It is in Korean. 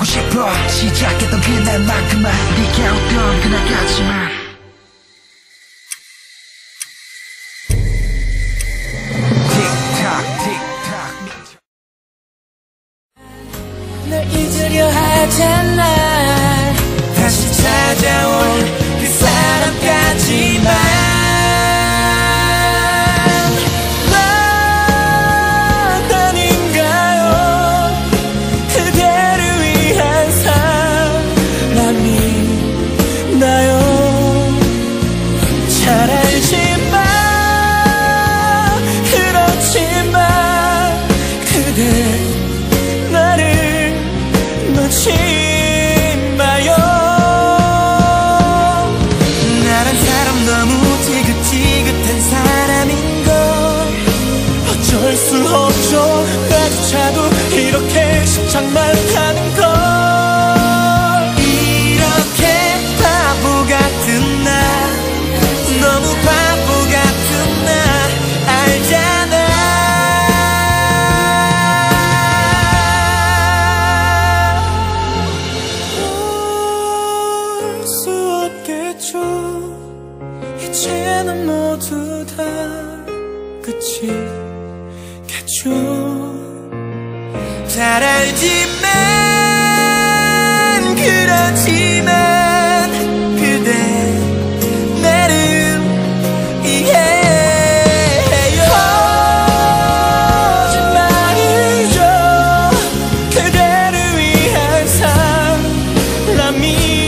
하고 싶어. 시작했던 그날만큼만 네가 웃던 그날까지만. 널 잊으려 하잖아. 다시 찾아올 그 사람까지만. 울지마 그렇지마 그대 나를 놓지 마요. 나란 사람 너무 지긋지긋한 사람인걸 어쩔 수 없죠. 나조차도 이렇게 십창만 이제는 모두 다 끝이겠죠. 잘 알지만 그렇지만 그대 나름 이해해요. 거짓말이죠. 그대를 위한 사람이